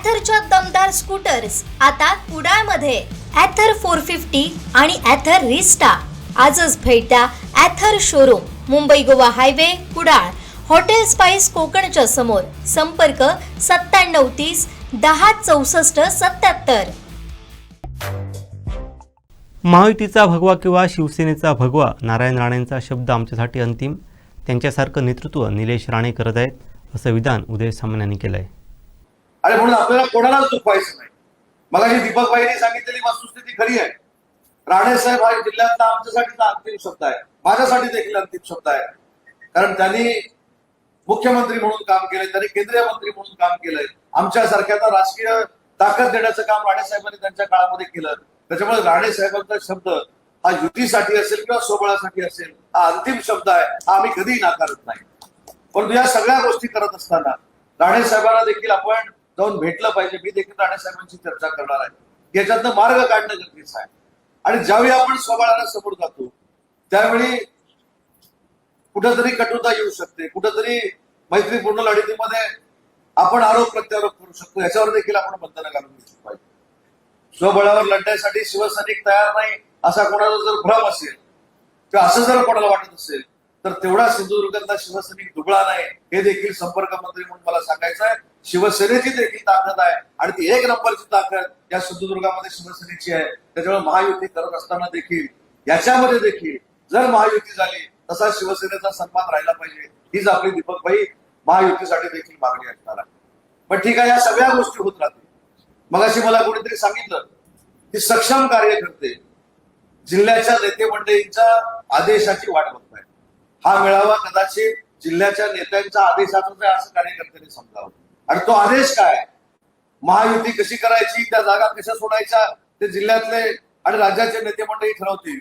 ॲथरच्या दमदार स्कूटर्स आता कुडाळमध्ये. ॲथर फोर फिफ्टी आणि ॲथर रिस्टा आजच भेट द्या Ather showroom Mumbai Goa highway Kudal. Hotel spice कोकणच्या समोर. संपर्क सत्त्याण्णव तीस दहा चौसष्ट सत्याहत्तर महायुतीचा भगवा किंवा शिवसेनेचा भगवा नारायण राणेंचा शब्द आमच्यासाठी अंतिम. त्यांच्यासारखं नेतृत्व निलेश राणे करत आहेत असं विधान उदय सामने यांनी केलं आहे आणि म्हणून आपल्याला कोणालाच दुखवायचं नाही. मला दीपक बाईंनी सांगितलेली वस्तुस्थिती खरी आहे. राणे साहेब हा जिल्ह्यातला आमच्यासाठीचा अंतिम शब्द आहे. माझ्यासाठी देखील अंतिम शब्द आहे. कारण त्यांनी मुख्यमंत्री म्हणून काम केलंय त्यांनी केंद्रीय मंत्री म्हणून काम केलंय. आमच्यासारख्यांना राजकीय ताकद देण्याचं काम राणे साहेबांनी त्यांच्या काळामध्ये केलं. त्याच्यामुळे राणे साहेबांचा शब्द हा युतीसाठी असेल किंवा सोबळासाठी असेल हा अंतिम शब्द आहे. हा आम्ही कधीही नाकारत नाही. परंतु या सगळ्या गोष्टी करत असताना राणे साहेबांना देखील आपण जाऊन भेटलं पाहिजे. मी देखील राणे चर्चा करणार आहे. याच्यातनं मार्ग काढणं गरजेचं आहे. आणि ज्यावेळी आपण स्वबळाला समोर जातो त्यावेळी कुठंतरी कटुता येऊ शकते. कुठंतरी मैत्रीपूर्ण लढतीमध्ये आपण आरोप प्रत्यारोप करू शकतो. याच्यावर देखील आपण बंधनं घालून घेतली पाहिजे. स्वबळावर लढण्यासाठी शिवसैनिक तयार नाही असा कोणाचा जर भ्रम असेल किंवा असं जर कोणाला वाटत असेल तर तेवढा सिंधुदुर्गातला शिवसैनिक दुबळा नाही. हे देखील संपर्क मंत्री म्हणून मला सांगायचं आहे. शिवसेनेची देखील ताकद आहे. आणि ती एक नंबरची ताकद या सिंधुदुर्गामध्ये शिवसेनेची आहे. त्याच्यामुळे महायुती करत असताना देखील याच्यामध्ये देखील जर महायुती झाली तसा शिवसेनेचा सन्मान राहिला पाहिजे. हीच आपली दीपकभाई महायुतीसाठी देखील मागणी असणार आहे पण ठीक आहे या सगळ्या गोष्टी होत राहतील. मगाशी मला कोणीतरी सांगितलं की सक्षम कार्यकर्ते जिल्ह्याच्या नेते मंडळींच्या आदेशाची वाट बघताय हा मेळावा कदाचित जिल्ह्याच्या नेत्यांच्या आदेशातच आहे असं कार्यकर्त्यांनी समजावं आणि तो आदेश काय? महायुती कशी करायची? त्या जागा कशा सोडायच्या? ते जिल्ह्यातले आणि राज्याचे नेते मंडळी ठरवतील.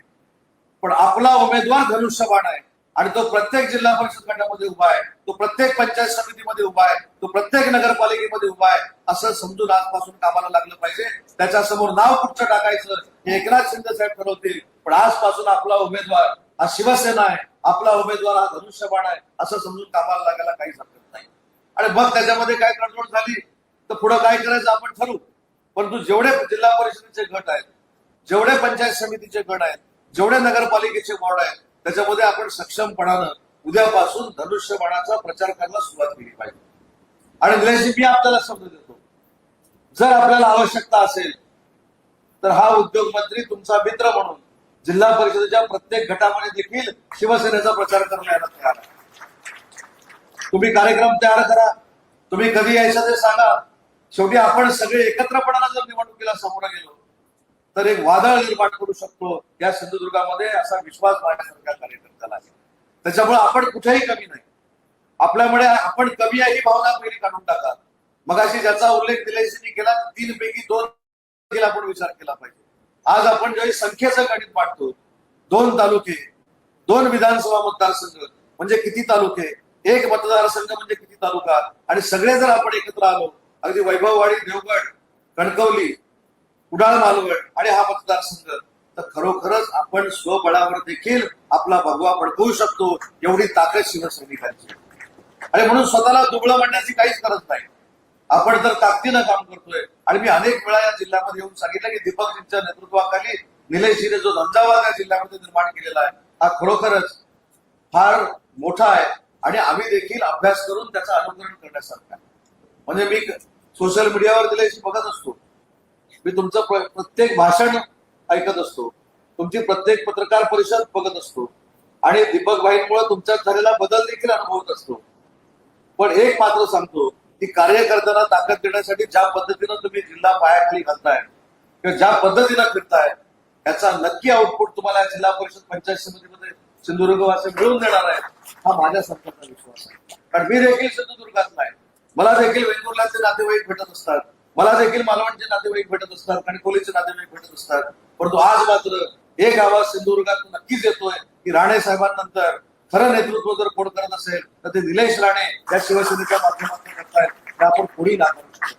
पण आपला उमेदवार धनुष्यबाण आहे. आणि तो प्रत्येक जिल्हा परिषद गटामध्ये उभा आहे. तो प्रत्येक पंचायत समितीमध्ये उभा आहे. तो प्रत्येक नगरपालिकेमध्ये उभा आहे. असं समजून आजपासून कामाला लागलं पाहिजे. त्याच्यासमोर नाव कुठचं टाकायचं हे एकनाथ शिंदे साहेब ठरवतील. पण आजपासून आपला उमेदवार हा शिवसेना आहे. आपला उमेदवार हा धनुष्यबाण आहे. असं समजून कामाला लागायला काहीच हरकत नाही. आणि मग त्याच्यामध्ये काय कंट्रोल झाली तर पुढे काय करायचं आपण ठरवू. परंतु जेवढे जिल्हा परिषदेचे गट आहेत जेवढे पंचायत समितीचे गट आहेत जेवढे नगरपालिकेचे वॉर्ड आहेत त्याच्यामध्ये आपण सक्षमपणानं उद्यापासून धनुष्यबाणाचा प्रचार करायला सुरुवात केली पाहिजे. आणि निलेशजी मी आपल्याला समजून देतो. जर आपल्याला आवश्यकता असेल तर हा उद्योग मंत्री तुमचा मित्र म्हणून जिल्हा परिषदेच्या प्रत्येक गटामध्ये देखील शिवसेनेचा प्रचार करण्याला तयार आहे. तुम्ही कार्यक्रम तयार करा. तुम्ही कधी यायचं ते सांगा. शेवटी आपण सगळे एकत्रपणाला जर निवडणुकीला समोर गेलो तर एक वादळ निर्माण करू शकतो. या सिंधुदुर्गामध्ये असा विश्वास माझ्यासारख्या कार्यकर्त्याला आहे. त्याच्यामुळे आपण कुठेही कमी नाही. आपल्यामुळे आपण कमी आहे ही भावना पहिली काढून टाका. मगाशी ज्याचा उल्लेख दिल्याशी केला तीन पैकी दोन देखील आपण विचार केला पाहिजे. आज आपण ज्यावेळी संख्येचं गणित पाठतो दोन तालुके दोन विधानसभा मतदारसंघ म्हणजे किती तालुके एक मतदारसंघ म्हणजे किती तालुका? आणि सगळे जर आपण एकत्र आलो अगदी वैभववाडी देवगड कणकवली कुडाळ मालवण आणि हा मतदारसंघ तर खरोखरच आपण स्वबळावर देखील आपला भगवा पडकवू शकतो एवढी ताकद शिवसैनिकांची. आणि म्हणून स्वतःला दुबळं म्हणण्याची काहीच गरज नाही. आपण तर ताकदीनं काम करतोय. आणि मी अनेक वेळा या जिल्ह्यामध्ये येऊन सांगितलं की दीपकजींच्या नेतृत्वाखाली निलेशजीने जो धंदावाद या जिल्ह्यामध्ये निर्माण केलेला आहे हा खरोखरच फार मोठा आहे. आणि आम्ही देखील अभ्यास करून त्याचं अनुकरण करण्यासारखं म्हणजे मी सोशल मीडियावर दिल्याशी बघत असतो. मी तुमचं प्रत्येक भाषण ऐकत असतो. तुमची प्रत्येक पत्रकार परिषद बघत असतो. आणि दीपक भाईंमुळे तुमच्यात झालेला बदल देखील अनुभवत असतो. पण एक मात्र सांगतो की कार्यकर्त्यांना ताकद देण्यासाठी ज्या पद्धतीनं तुम्ही जिल्हा पायाखाली घालताय किंवा ज्या पद्धतीनं फिरताय याचा नक्की आउटपुट तुम्हाला जिल्हा परिषद पंचायत समितीमध्ये सिंधुदुर्गवासी मिळून देणार आहे हा माझ्या सरकारचा विश्वास आहे. कारण मी देखील सिंधुदुर्गातला आहे. मला देखील वेंगुर्लाचे नातेवाईक भेटत असतात. मला देखील मालवणचे नातेवाईक भेटत असतात कणकोलीचे नातेवाईक भेटत असतात. परंतु आज मात्र एक आवाज सिंधुदुर्गात नक्कीच येतोय. की राणे साहेबांनंतर खरं नेतृत्व जर कोण करत असेल तर ते निलेश राणे या शिवसेनेच्या माध्यमातून करतायत. ते आपण पुढे नाकारू शकतो